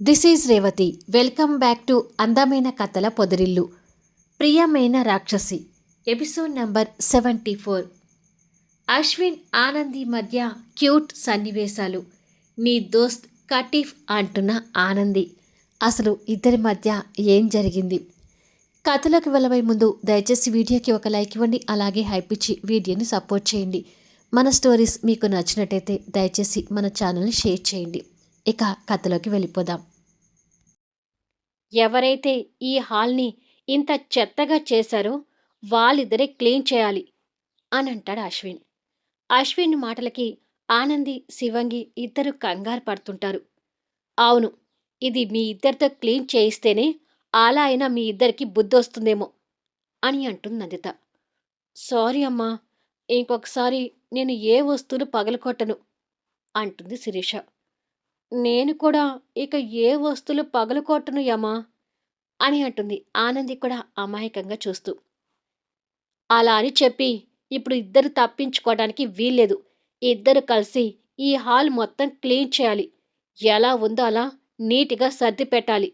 This is Revathi welcome back to అందమైన కథల పొదరిల్లు ప్రియమైన రాక్షసి episode number seventy four Ashwin Anandi మధ్య క్యూట్ సన్నివేశాలు నీ దోస్త్ కటీఫ్ అంటున్న ఆనంది అసలు ఇద్దరి మధ్య ఏం జరిగింది కథలోకి వెళ్ళబోయే ముందు దయచేసి వీడియోకి ఒక లైక్ ఇవ్వండి అలాగే హైప్ ఇచ్చి వీడియోని సపోర్ట్ చేయండి మన స్టోరీస్ మీకు నచ్చినట్టయితే దయచేసి మన ఛానల్ని షేర్ చేయండి ఇక కథలోకి వెళ్ళిపోదాం. ఎవరైతే ఈ హాల్ని ఇంత చెత్తగా చేశారో వాళ్ళిద్దరే క్లీన్ చేయాలి అని అంటాడు అశ్విన్. అశ్విన్ మాటలకి ఆనంది శివంగి ఇద్దరు కంగారు పడుతుంటారు. అవును ఇది మీ ఇద్దరితో క్లీన్ చేయిస్తేనే అలా అయినా మీ ఇద్దరికి బుద్ధి వస్తుందేమో అని అంటుంది నందిత. సారీ అమ్మా ఇంకొకసారి నేను ఏ వస్తువులు పగలకొట్టను అంటుంది శిరీష. నేను కూడా ఇక ఏ వస్తువులు పగలకొట్టను యమా? అని అంటుంది ఆనంది కూడా అమాయకంగా చూస్తూ. అలా అని చెప్పి ఇప్పుడు ఇద్దరు తప్పించుకోవడానికి వీల్లేదు. ఇద్దరు కలిసి ఈ హాల్ మొత్తం క్లీన్ చేయాలి. ఎలా ఉందో అలా నీట్గా సర్ది పెట్టాలి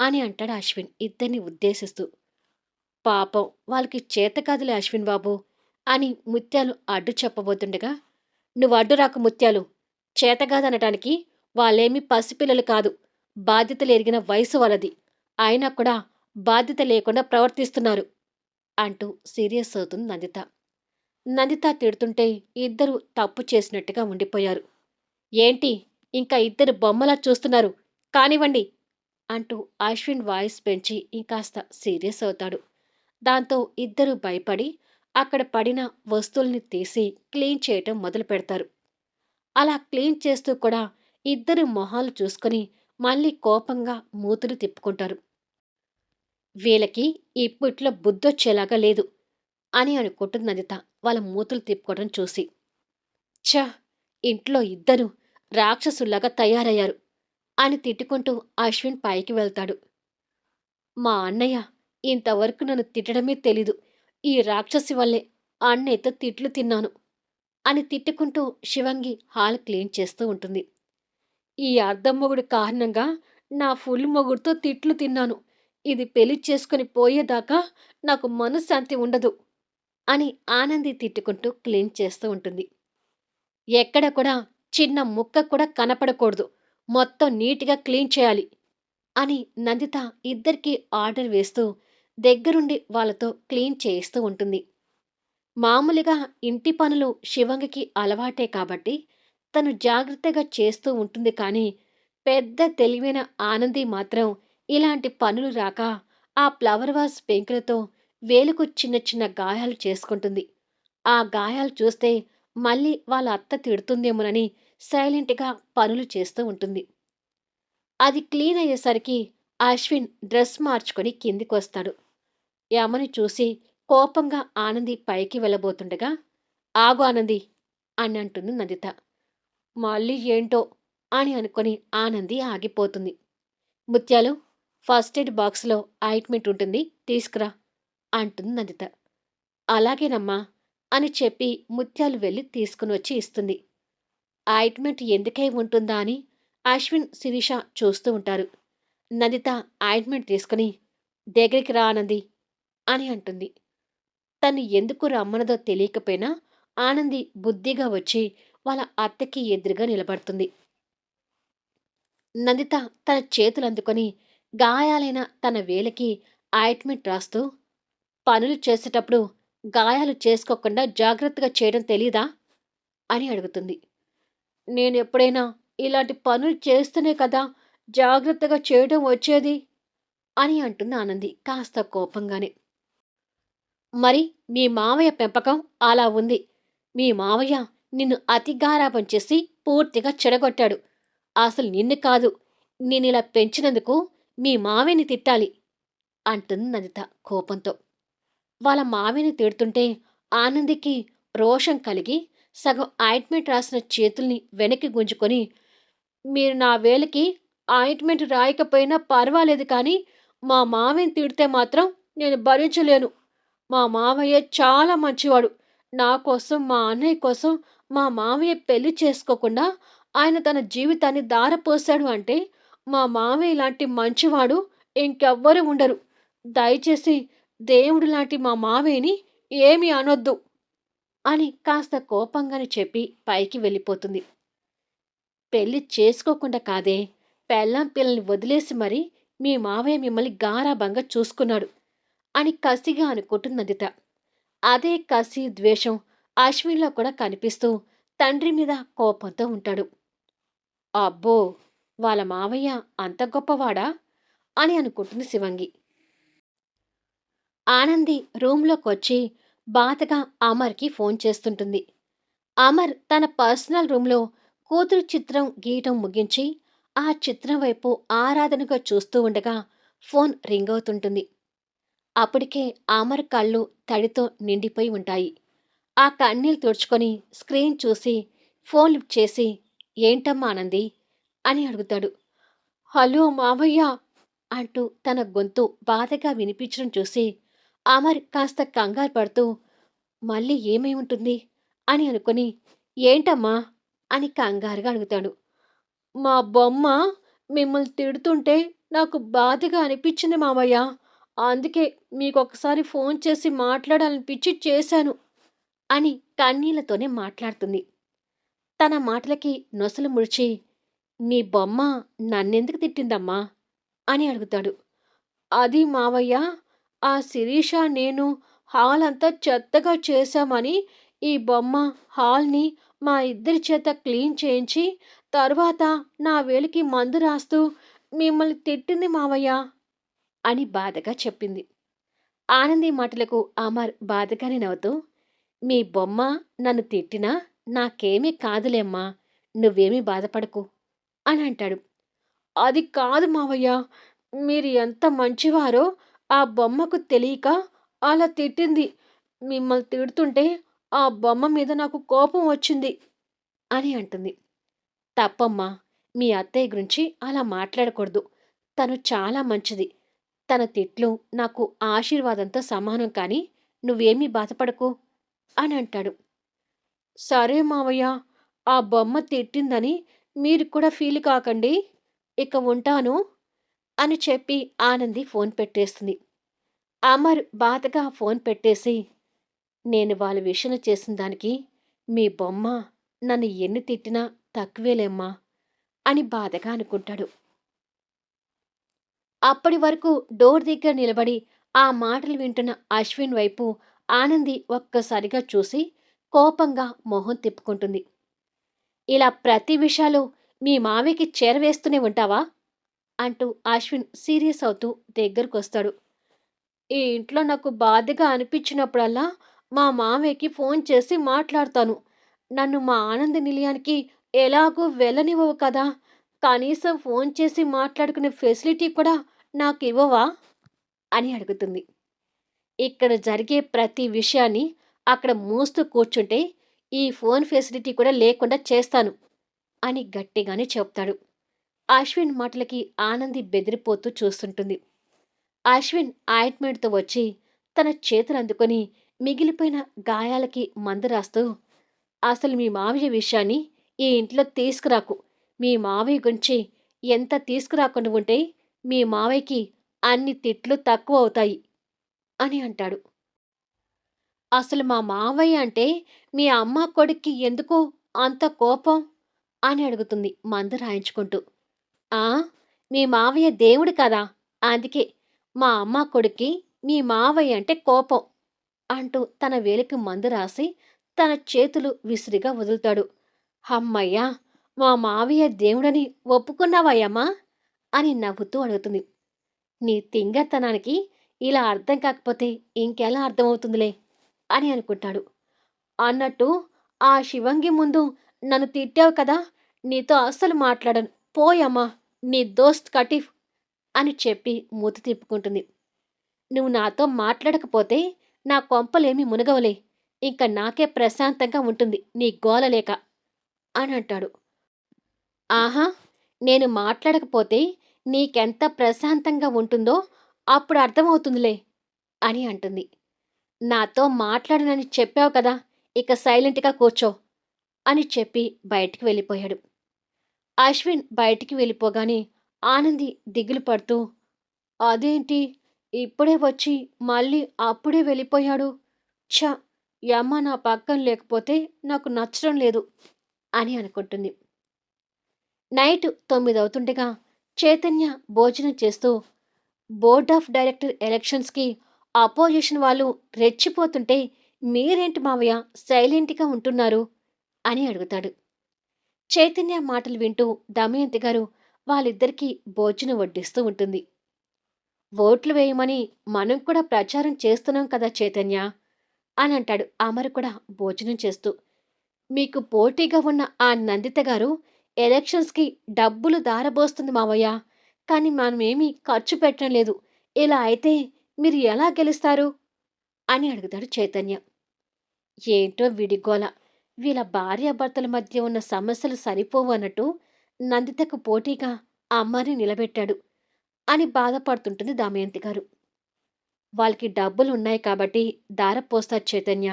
అని అంటాడు అశ్విన్ ఇద్దరిని ఉద్దేశిస్తూ. పాపం వాళ్ళకి చేత కాదులే అశ్విన్ బాబు అని ముత్యాలు అడ్డు చెప్పబోతుండగా. నువ్వు అడ్డు రాకు ముత్యాలు. చేతగాదనటానికి వాళ్ళేమి పసిపిల్లలు కాదు. బాధ్యతలు ఎరిగిన వయసు వాళ్ళది. అయినా కూడా బాధ్యత లేకుండా ప్రవర్తిస్తున్నారు. అంటూ సీరియస్ అవుతుంది నందిత. నందిత తిడుతుంటే ఇద్దరు తప్పు చేసినట్టుగా ఉండిపోయారు. ఏంటి? ఇంకా ఇద్దరు బొమ్మలా చూస్తున్నారు. కానివ్వండి అంటూ అశ్విన్ వాయిస్ పెంచి ఇంకాస్త సీరియస్ అవుతాడు. దాంతో ఇద్దరు భయపడి అక్కడ పడిన వస్తువుల్ని తీసి క్లీన్ చేయటం మొదలు పెడతారు అలా క్లీన్ చేస్తూ కూడా ఇద్దరు మొహాలు చూసుకొని మళ్ళీ కోపంగా మూతులు తిప్పుకుంటారు. వీళ్ళకి ఇప్పట్లో బుద్ధొచ్చేలాగా లేదు అని అనుకుంటుంది నందిత వాళ్ళ మూతులు తిప్పుకోవడం చూసి. ఛ! ఇంట్లో ఇద్దరు రాక్షసుల్లాగా తయారయ్యారు అని తిట్టుకుంటూ అశ్విన్ పైకి వెళ్తాడు. మా అన్నయ్య ఇంతవరకు నన్ను తిట్టడమే తెలీదు. ఈ రాక్షసి వల్లే అన్నయ్యతో తిట్లు తిన్నాను అని తిట్టుకుంటూ శివంగి హాల్ క్లీన్ చేస్తూ ఉంటుంది. ఈ అర్థం మొగుడు కారణంగా నా ఫుల్ మొగుడుతో తిట్లు తిన్నాను. ఇది పెళ్ళి చేసుకుని పోయేదాకా నాకు మనశ్శాంతి ఉండదు అని ఆనంది తిట్టుకుంటూ క్లీన్ చేస్తూ ఉంటుంది. ఎక్కడ కూడా చిన్న ముక్క కూడా కనపడకూడదు. మొత్తం నీట్గా క్లీన్ చేయాలి అని నందిత ఇద్దరికి ఆర్డర్ వేస్తూ దగ్గరుండి వాళ్ళతో క్లీన్ చేయిస్తూ ఉంటుంది. మామూలుగా ఇంటి పనులు శివంగికి అలవాటే కాబట్టి తను జాగ్రత్తగా చేస్తూ ఉంటుంది కానీ పెద్ద తెలివైన ఆనంది మాత్రం ఇలాంటి పనులు రాక ఆ ఫ్లవర్ వాస్ పెంకులతో వేలుకు చిన్న చిన్న గాయాలు చేసుకుంటుంది. ఆ గాయాలు చూస్తే మళ్ళీ వాళ్ళ అత్త తిడుతుందేమోనని సైలెంట్గా పనులు చేస్తూ ఉంటుంది. అది క్లీన్ అయ్యేసరికి అశ్విన్ డ్రెస్ మార్చుకొని కిందికి వస్తాడు. యమని చూసి కోపంగా ఆనంది పైకి వెళ్ళబోతుండగా ఆగు ఆనంది అని అంటుంది నందిత. మళ్ళీ ఏంటో అని అనుకొని ఆనంది ఆగిపోతుంది. ముత్యాలు ఫస్ట్ ఎయిడ్ బాక్స్లో ఆయింట్మెంట్ ఉంటుంది తీసుకురా అంటుంది నందిత. అలాగేనమ్మా అని చెప్పి ముత్యాలు వెళ్ళి తీసుకుని వచ్చి ఇస్తుంది. ఆయింట్మెంట్ ఎందుకై ఉంటుందా అని అశ్విన్ శిరీష చూస్తూ ఉంటారు. నందిత ఆయింట్మెంట్ తీసుకుని దగ్గరికి రా ఆనంది అని అంటుంది. తను ఎందుకు రమ్మనదో తెలియకపోయినా ఆనంది బుద్ధిగా వచ్చి వాళ్ళ అత్తకి ఎదురుగా నిలబడుతుంది. నందిత తన చేతులు అందుకొని గాయాలైన తన వేలకి ఆయింట్మెంట్ రాస్తూ పనులు చేసేటప్పుడు గాయాలు చేసుకోకుండా జాగ్రత్తగా చేయడం తెలీదా? అని అడుగుతుంది. నేను ఎప్పుడైనా ఇలాంటి పనులు చేస్తేనే కదా జాగ్రత్తగా చేయడం వచ్చేది? అని అంటుంది ఆనంది కాస్త కోపంగానే. మరి మీ మావయ్య పెంపకం అలా ఉంది. మీ మావయ్య నిన్ను అతిగారాపం చేసి పూర్తిగా చెడగొట్టాడు. అసలు నిన్ను కాదు నేను ఇలా పెంచినందుకు మీ మావయ్యని తిట్టాలి అంటుంది నందిత కోపంతో. వాళ్ళ మావయ్యని తిడుతుంటే ఆనందికి రోషం కలిగి సగం ఆయింట్మెంట్ రాసిన చేతుల్ని వెనక్కి గుంజుకొని మీరు నా వేలకి ఆయింట్మెంట్ రాయకపోయినా పర్వాలేదు కానీ మా మామయ్యని తిడితే మాత్రం నేను భరించలేను. మా మావయ్య చాలా మంచివాడు. నా కోసం మా అన్నయ్య కోసం మా మావయ్య పెళ్ళి చేసుకోకుండా ఆయన తన జీవితాన్ని దారపోశాడు అంటే మా మామయ్య లాంటి మంచివాడు ఇంకెవ్వరు ఉండరు. దయచేసి దేవుడు లాంటి మా మామయ్యని ఏమి అనొద్దు అని కాస్త కోపంగాని చెప్పి పైకి వెళ్ళిపోతుంది. పెళ్ళి చేసుకోకుండా కాదే పెళ్ళాం పిల్లల్ని వదిలేసి మరి మీ మావయ్య మిమ్మల్ని గారాభంగా చూసుకున్నాడు అని కసిగా అనుకుంటుంది నందిత అదే కసి ద్వేషం అశ్విన్లో కూడా కనిపిస్తూ తండ్రి మీద కోపంతో ఉంటాడు. అబ్బో! వాళ్ళ మావయ్య అంత గొప్పవాడా? అని అనుకుంటుంది శివంగి. ఆనంది రూంలోకి వచ్చి బాధగా అమర్కి ఫోన్ చేస్తుంటుంది. అమర్ తన పర్సనల్ రూమ్లో కూతురు చిత్రం గీయటం ముగించి ఆ చిత్రం వైపు ఆరాధనగా చూస్తూ ఉండగా ఫోన్ రింగ్ అవుతుంటుంది. అప్పటికే అమర్ కళ్ళు తడితో నిండిపోయి ఉంటాయి. ఆ కన్నీళ్ళు తుడుచుకొని స్క్రీన్ చూసి ఫోన్ లిఫ్ట్ చేసి ఏంటమ్మా ఆనంది? అని అడుగుతాడు. హలో మామయ్య అంటూ తన గొంతు బాధగా వినిపించడం చూసి అమర్ కాస్త కంగారు పడుతూ మళ్ళీ ఏమై ఉంటుంది? అని అనుకుని ఏంటమ్మా? అని కంగారుగా అడుగుతాడు. మా బొమ్మ మిమ్మల్ని తిడుతుంటే నాకు బాధగా అనిపించింది మామయ్య. అందుకే మీకు ఒకసారి ఫోన్ చేసి మాట్లాడాలనిపించి చేశాను. అని కన్నీళ్ళతోనే మాట్లాడుతుంది. తన మాటలకి నొసలు ముడిచి మీ బొమ్మ నన్నెందుకు తిట్టిందమ్మా? అని అడుగుతాడు. అది మావయ్య ఆ శిరీష నేను హాల్ అంతా చెత్తగా చేశామని ఈ బొమ్మ హాల్ని మా ఇద్దరి చేత క్లీన్ చేయించి తర్వాత నా వేలికి మందు రాస్తూ మిమ్మల్ని తిట్టింది మావయ్య? అని బాధగా చెప్పింది. ఆనంది మాటలకు అమర్ బాధగానే నవ్వుతూ మీ బొమ్మ నన్ను తిట్టినా నాకేమీ కాదులేమ్మా నువ్వేమీ బాధపడకు అని అంటాడు. అది కాదు మావయ్య మీరు ఎంత మంచివారో ఆ బొమ్మకు తెలియక అలా తిట్టింది. మిమ్మల్ని తిడుతుంటే ఆ బొమ్మ మీద నాకు కోపం వచ్చింది అని అంటుంది. తప్పమ్మా మీ అత్తయ్య గురించి అలా మాట్లాడకూడదు. తను చాలా మంచిది. తన తిట్లు నాకు ఆశీర్వాదంతో సమానం కానీ నువ్వేమీ బాధపడకు. అని అంటాడు. సరే మావయ్య ఆ బొమ్మ తిట్టిందని మీరు కూడా ఫీల్ కాకండి ఇక ఉంటాను అని చెప్పి ఆనంది ఫోన్ పెట్టేస్తుంది. అమర్ బాధగా ఫోన్ పెట్టేసి నేను వాళ్ళ విషయం చేసిన దానికి మీ బొమ్మ నన్ను ఎన్ని తిట్టినా తక్కువేలేమ్మా అని బాధగా అనుకుంటాడు. అప్పటి వరకు డోర్ దగ్గర నిలబడి ఆ మాటలు వింటున్న అశ్విన్ వైపు ఆనంది ఒక్కసారిగా చూసి కోపంగా మొహం తిప్పుకుంటుంది. ఇలా ప్రతి విషయాలు మీ మావికి చేరవేస్తూనే ఉంటావా? అంటూ అశ్విన్ సీరియస్ అవుతూ దగ్గరకు వస్తాడు ఈ ఇంట్లో నాకు బాధగా అనిపించినప్పుడల్లా మా మామయ్యకి ఫోన్ చేసి మాట్లాడతాను. నన్ను మా ఆనంద నిలయానికి ఎలాగూ వెళ్ళనివ్వవు కదా. కనీసం ఫోన్ చేసి మాట్లాడుకునే ఫెసిలిటీ కూడా నాకు ఇవ్వవా? అని అడుగుతుంది. ఇక్కడ జరిగే ప్రతి విషయాన్ని అక్కడ మూస్తూ కూర్చుంటే ఈ ఫోన్ ఫెసిలిటీ కూడా లేకుండా చేస్తాను అని గట్టిగానే చెప్తాడు. అశ్విన్ మాటలకి ఆనంది బెదిరిపోతూ చూస్తుంటుంది. అశ్విన్ ఆయింట్మెంట్తో వచ్చి తన చేతులు అందుకొని మిగిలిపోయిన గాయాలకి మందు రాస్తూ అసలు మీ మావయ్య విషయాన్ని ఈ ఇంట్లో తీసుకురాకు. మీ మావయ్య గురించి ఎంత తీసుకురాకుండా ఉంటే మీ మావయ్యకి అన్ని తిట్లు తక్కువ అవుతాయి. అని అంటాడు. అసలు మా మావయ్య అంటే మీ అమ్మ కొడుక్కి ఎందుకు అంత కోపం? అని అడుగుతుంది మందు రాయించుకుంటూ. ఆ మీ మావయ్య దేవుడు కదా అందుకే మా అమ్మ కొడుక్కి మీ మావయ్య అంటే కోపం అంటూ తన వేలికి మందు రాసి తన చేతులు విసిరిగా వదులుతాడు. అమ్మయ్యా మా మావయ్య దేవుడని ఒప్పుకున్నావయ్యమ్మా అని నవ్వుతూ అడుగుతుంది. నీ తింగతనానికి ఇలా అర్థం కాకపోతే ఇంకెలా అర్థమవుతుందిలే? అని అనుకుంటాడు. అన్నట్టు ఆ శివంగి ముందు నన్ను తిట్టావు కదా నీతో అస్సలు మాట్లాడను. పోయమ్మా నీ దోస్త్ కటిఫ్ అని చెప్పి మూతి తిప్పుకుంటుంది. నువ్వు నాతో మాట్లాడకపోతే నా కొంపలేమి మునగవలే. ఇంక నాకే ప్రశాంతంగా ఉంటుంది నీ గోల లేక అని అంటాడు. ఆహా నేను మాట్లాడకపోతే నీకెంత ప్రశాంతంగా ఉంటుందో అప్పుడు అర్థమవుతుందిలే అని అంటుంది. నాతో మాట్లాడనని చెప్పావు కదా ఇక సైలెంట్గా కూర్చో అని చెప్పి బయటికి వెళ్ళిపోయాడు. అశ్విన్ బయటికి వెళ్ళిపోగానే ఆనంది దిగులు పడుతూ అదేంటి ఇప్పుడే వచ్చి మళ్ళీ అప్పుడే వెళ్ళిపోయాడు? ఛ యమ్మ నా పక్కన లేకపోతే నాకు నచ్చడం లేదు అని అనుకుంటుంది. నైట్ తొమ్మిది అవుతుండగా చైతన్య భోజనం చేస్తూ బోర్డ్ ఆఫ్ డైరెక్టర్ ఎలక్షన్స్కి అపోజిషన్ వాళ్ళు రెచ్చిపోతుంటే మీరేంటి మావయ్య సైలెంట్గా ఉంటున్నారు? అని అడుగుతాడు. చైతన్య మాటలు వింటూ దమయంతి గారు వాళ్ళిద్దరికీ భోజనం వడ్డిస్తూ ఉంటుంది. ఓట్లు వేయమని మనం కూడా ప్రచారం చేస్తున్నాం కదా చైతన్య? అని అంటాడు అమరు కూడా భోజనం చేస్తూ. మీకు పోటీగా ఉన్న ఆ నందిత గారు ఎలక్షన్స్కి డబ్బులు దారబోస్తుంది మావయ్య. కానీ మనమేమీ ఖర్చు పెట్టడం లేదు. ఇలా అయితే మీరు ఎలా గెలుస్తారు? అని అడుగుతాడు చైతన్య. ఏంటో విడిగోల వీళ్ళ భార్యాభర్తల మధ్య ఉన్న సమస్యలు సరిపోవు అన్నట్టు నందితకు పోటీగా అమ్మని నిలబెట్టాడు అని బాధపడుతుంటుంది దామయంతి గారు. వాళ్ళకి డబ్బులు ఉన్నాయి కాబట్టి దారపోస్తారు చైతన్య.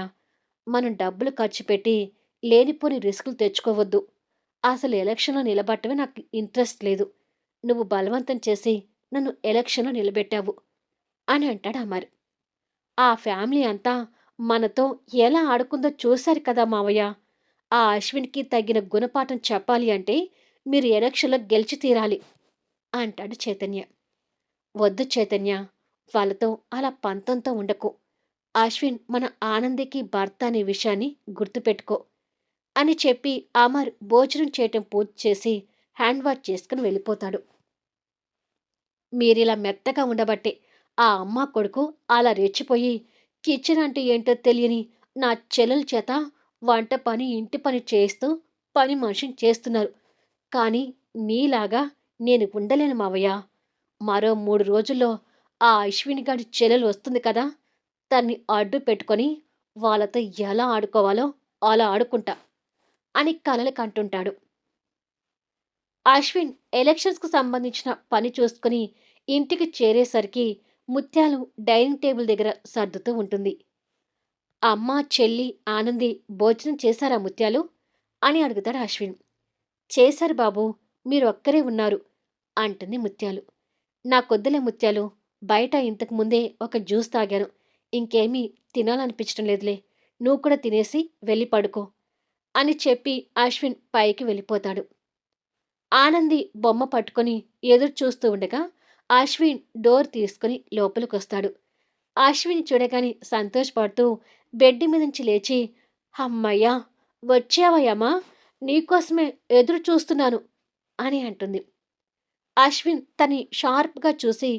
మనం డబ్బులు ఖర్చు పెట్టి లేనిపోని రిస్కులు తెచ్చుకోవద్దు. అసలు ఎలక్షన్లో నిలబట్టమే నాకు ఇంట్రెస్ట్ లేదు. నువ్వు బలవంతం చేసి నన్ను ఎలక్షన్లో నిలబెట్టావు అని అంటాడు అమర్. ఆ ఫ్యామిలీ అంతా మనతో ఎలా ఆడుకుందో చూశారు కదా మావయ్య. ఆ అశ్విన్కి తగిన గుణపాఠం చెప్పాలి అంటే మీరు ఎలక్షన్లో గెలిచి తీరాలి అంటాడు చైతన్య. వద్దు చైతన్య వాళ్ళతో అలా పంతంతో ఉండకు. అశ్విన్ మన ఆనందికి భర్త అనే విషయాన్ని గుర్తుపెట్టుకో అని చెప్పి అమర్ భోజనం చేయటం పూర్తి చేసి హ్యాండ్ వాష్ చేసుకుని వెళ్ళిపోతాడు. మీరిలా మెత్తగా ఉండబట్టే ఆ అమ్మ కొడుకు అలా రెచ్చిపోయి కిచెన్ అంటే ఏంటో తెలియని నా చెల్లెల చేత వంట పని ఇంటి పని చేస్తూ పని మనిషిని చేస్తున్నారు. కానీ మీలాగా నేను ఉండలేను మావయ్య. మరో మూడు రోజుల్లో ఆ అశ్విని గారి చెల్లెలు వస్తుంది కదా తన్ని అడ్డు పెట్టుకొని వాళ్ళతో ఎలా ఆడుకోవాలో అలా ఆడుకుంటా అని కలలు కంటుంటాడు. అశ్విన్ ఎలక్షన్స్కు సంబంధించిన పని చూసుకుని ఇంటికి చేరేసరికి ముత్యాలు డైనింగ్ టేబుల్ దగ్గర సర్దుతూ ఉంటుంది. అమ్మ చెల్లి ఆనంది భోజనం చేశారా ముత్యాలు? అని అడుగుతాడు అశ్విన్. చేశారు బాబు మీరు ఒక్కరే ఉన్నారు అంటుంది ముత్యాలు. నా కొద్దులే ముత్యాలు బయట ఇంతకు ముందే ఒక జ్యూస్ తాగాను. ఇంకేమీ తినాలనిపించడం లేదులే నువ్వు కూడా తినేసి వెళ్ళి పడుకో అని చెప్పి అశ్విన్ పైకి వెళ్ళిపోతాడు. ఆనంది బొమ్మ పట్టుకొని ఎదురు చూస్తూ ఉండగా అశ్విన్ డోర్ తీసుకుని లోపలికొస్తాడు. అశ్విన్ చూడగానే సంతోషపడుతూ బెడ్ మీద నుంచి లేచి అమ్మయ్యా వచ్చావయ్యమ్మా నీకోసమే ఎదురు చూస్తున్నాను అని అంటుంది. అశ్విన్ తని షార్ప్గా చూసి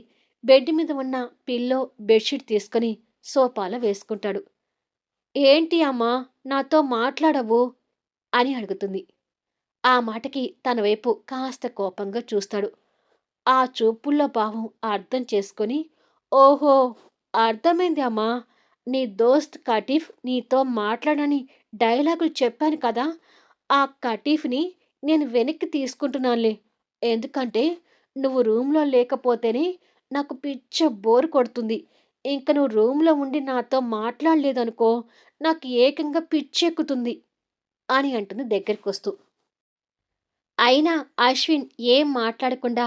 బెడ్ మీద ఉన్న పిల్లో బెడ్షీట్ తీసుకొని సోఫాలో వేసుకుంటాడు. ఏంటి అమ్మా నాతో మాట్లాడవు అని అడుగుతుంది. ఆ మాటకి తన వైపు కాస్త కోపంగా చూస్తాడు. ఆ చూపుల్లో భావం అర్థం చేసుకొని ఓహో అర్థమైంది అమ్మా. నీ దోస్త్ కటీఫ్ నీతో మాట్లాడని డైలాగులు చెప్పాను కదా. ఆ కటీఫ్ని నేను వెనక్కి తీసుకుంటున్నానులే. ఎందుకంటే నువ్వు రూమ్లో లేకపోతేనే నాకు పిచ్చ బోర్ కొడుతుంది. ఇంక నువ్వు రూమ్లో ఉండి నాతో మాట్లాడలేదనుకో నాకు ఏకంగా పిచ్చెక్కుతుంది అని అంటుంది దగ్గరికి వస్తూ అయినా అశ్విన్ ఏం మాట్లాడకుండా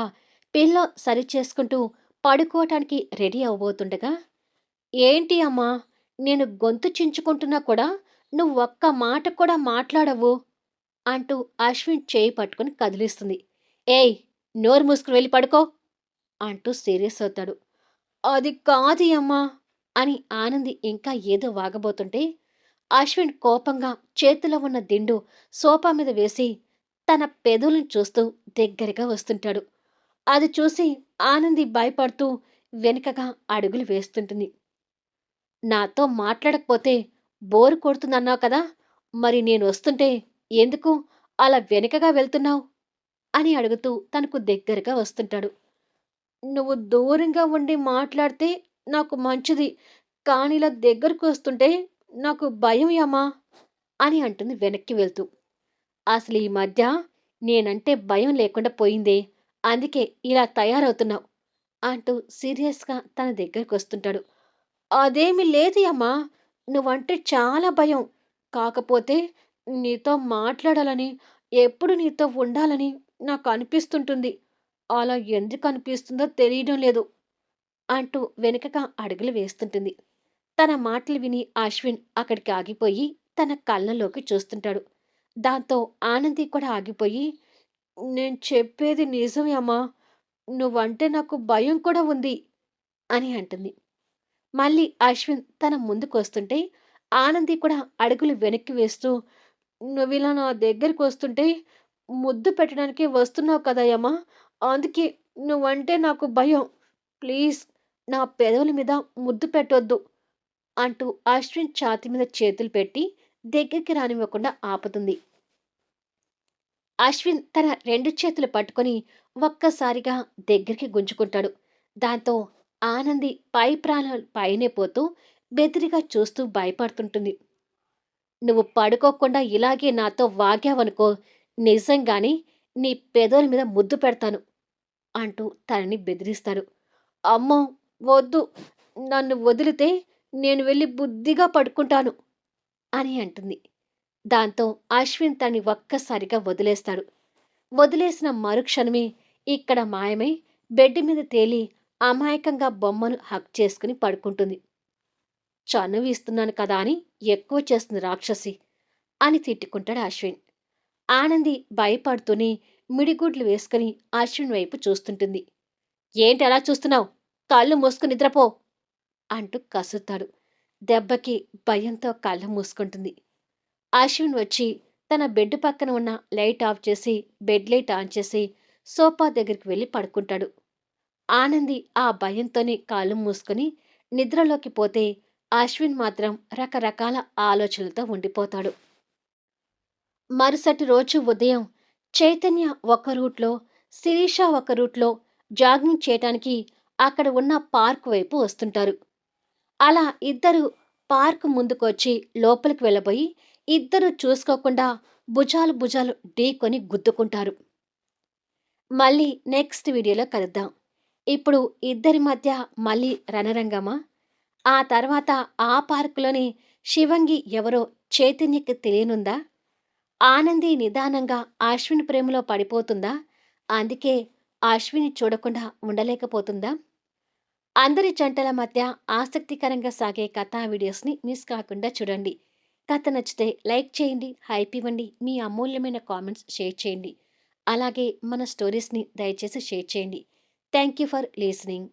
పిల్లో సరి చేసుకుంటూ పడుకోవటానికి రెడీ అవబోతుండగా ఏంటి అమ్మా నేను గొంతు చించుకుంటున్నా కూడా నువ్వు ఒక్క మాట కూడా మాట్లాడవు అంటూ అశ్విన్ చేయి పట్టుకుని కదిలిస్తుంది. ఏయ్ నోరు మూసుకుని వెళ్ళి పడుకో అంటూ సీరియస్ అవుతాడు. అది కాదు అమ్మా అని ఆనంది ఇంకా ఏదో వాగబోతుంటే అశ్విన్ కోపంగా చేతిలో ఉన్న దిండు సోఫా మీద వేసి తన పెదవులను చూస్తూ దగ్గరగా వస్తుంటాడు. అది చూసి ఆనంది భయపడుతూ వెనుకగా అడుగులు వేస్తుంటుంది. నాతో మాట్లాడకపోతే బోరు కొడుతుందన్నావు కదా! మరి నేను వస్తుంటే ఎందుకు అలా వెనుకగా వెళ్తున్నావు? అని అడుగుతూ తనకు దగ్గరగా వస్తుంటాడు. నువ్వు దూరంగా ఉండి మాట్లాడితే నాకు మంచిది కానీ ఇలా దగ్గరకు వస్తుంటే నాకు భయం యమా అని అంటుంది వెనక్కి వెళ్తూ. అసలు ఈ మధ్య నేనంటే భయం లేకుండా పోయిందే. అందుకే ఇలా తయారవుతున్నావు అంటూ సీరియస్గా తన దగ్గరకు వస్తుంటాడు అదేమి లేదు అమ్మా నువ్వంటే చాలా భయం. కాకపోతే నీతో మాట్లాడాలని ఎప్పుడు నీతో ఉండాలని నాకు అనిపిస్తుంటుంది. అలా ఎందుకు అనిపిస్తుందో తెలియడం లేదు అంటూ వెనుకగా అడుగులు వేస్తుంటుంది. తన మాటలు విని అశ్విన్ అక్కడికి ఆగిపోయి తన కళ్ళలోకి చూస్తుంటాడు. దాంతో ఆనంది కూడా ఆగిపోయి నేను చెప్పేది నిజమే అమ్మా. నువ్వంటే నాకు భయం కూడా ఉంది అని అంటుంది. మళ్ళీ అశ్విన్ తన ముందుకు వస్తుంటే ఆనంది కూడా అడుగులు వెనక్కి వేస్తూ నువ్వు ఇలా నా దగ్గరికి వస్తుంటే ముద్దు పెట్టడానికి వస్తున్నావు కదయ్యమ్మా అందుకే నువ్వంటే నాకు భయం. ప్లీజ్ నా పెదవుల మీద ముద్దు పెట్టొద్దు అంటూ అశ్విన్ ఛాతి మీద చేతులు పెట్టి దగ్గరికి రానివ్వకుండా ఆపుతుంది. అశ్విన్ తన రెండు చేతులు పట్టుకొని ఒక్కసారిగా దగ్గరికి గుంజుకుంటాడు. దాంతో ఆనంది పై ప్రాణాలు పైనే పోతూ బెదిరిగా చూస్తూ భయపడుతుంటుంది. నువ్వు పడుకోకుండా ఇలాగే నాతో వాగావనుకో నిజంగానే నీ పెదవుల మీద ముద్దు పెడతాను అంటూ తనని బెదిరిస్తాడు. అమ్మో వద్దు. నన్ను వదిలితే నేను వెళ్ళి బుద్ధిగా పడుకుంటాను. అని అంటుంది. దాంతో అశ్విన్ తన్ని ఒక్కసారిగా వదిలేస్తాడు. వదిలేసిన మరుక్షణమే ఇక్కడ మాయమై బెడ్ మీద తేలి అమాయకంగా బొమ్మను హక్ చేసుకుని పడుకుంటుంది. చనువు ఇస్తున్నాను కదా అని ఎక్కువ చేస్తుంది రాక్షసి అని తిట్టుకుంటాడు అశ్విన్. ఆనంది భయపడుతూనే మిడిగుడ్లు వేసుకుని అశ్విన్ వైపు చూస్తుంటుంది. ఏంటి అలా చూస్తున్నావు? కళ్ళు మూసుకుని నిద్రపో అంటూ కసుతాడు దెబ్బకి భయంతో కళ్ళు మూసుకుంటుంది. అశ్విన్ వచ్చి తన బెడ్ పక్కన ఉన్న లైట్ ఆఫ్ చేసి బెడ్ లైట్ ఆన్ చేసి సోఫా దగ్గరికి వెళ్ళి పడుకుంటాడు. ఆనంది ఆ భయంతోనే కాలు మూసుకొని నిద్రలోకి పోతే అశ్విన్ మాత్రం రకరకాల ఆలోచనలతో ఉండిపోతాడు. మరుసటి రోజు ఉదయం చైతన్య ఒక రూట్లో శిరీష ఒక రూట్లో జాగింగ్ చేయటానికి అక్కడ ఉన్న పార్క్ వైపు వస్తుంటారు. అలా ఇద్దరు పార్క్ ముందుకొచ్చి లోపలికి వెళ్ళబోయి ఇద్దరు చూసుకోకుండా భుజాలు భుజాలు ఢీకొని గుద్దుకుంటారు. మళ్ళీ నెక్స్ట్ వీడియోలో కలుద్దాం. ఇప్పుడు ఇద్దరి మధ్య మళ్ళీ రణరంగమా? ఆ తర్వాత ఆ పార్కులోని శివంగి ఎవరో చైతన్యకి తెలియనుందా? ఆనంది నిదానంగా అశ్విని ప్రేమలో పడిపోతుందా? అందుకే అశ్విని చూడకుండా ఉండలేకపోతుందా? అందరి జంటల మధ్య ఆసక్తికరంగా సాగే కథా వీడియోస్ని మిస్ కాకుండా చూడండి. కథ నచ్చితే లైక్ చేయండి హైప్ ఇవ్వండి మీ అమూల్యమైన కామెంట్స్ షేర్ చేయండి. అలాగే మన స్టోరీస్ని దయచేసి షేర్ చేయండి. Thank you for listening.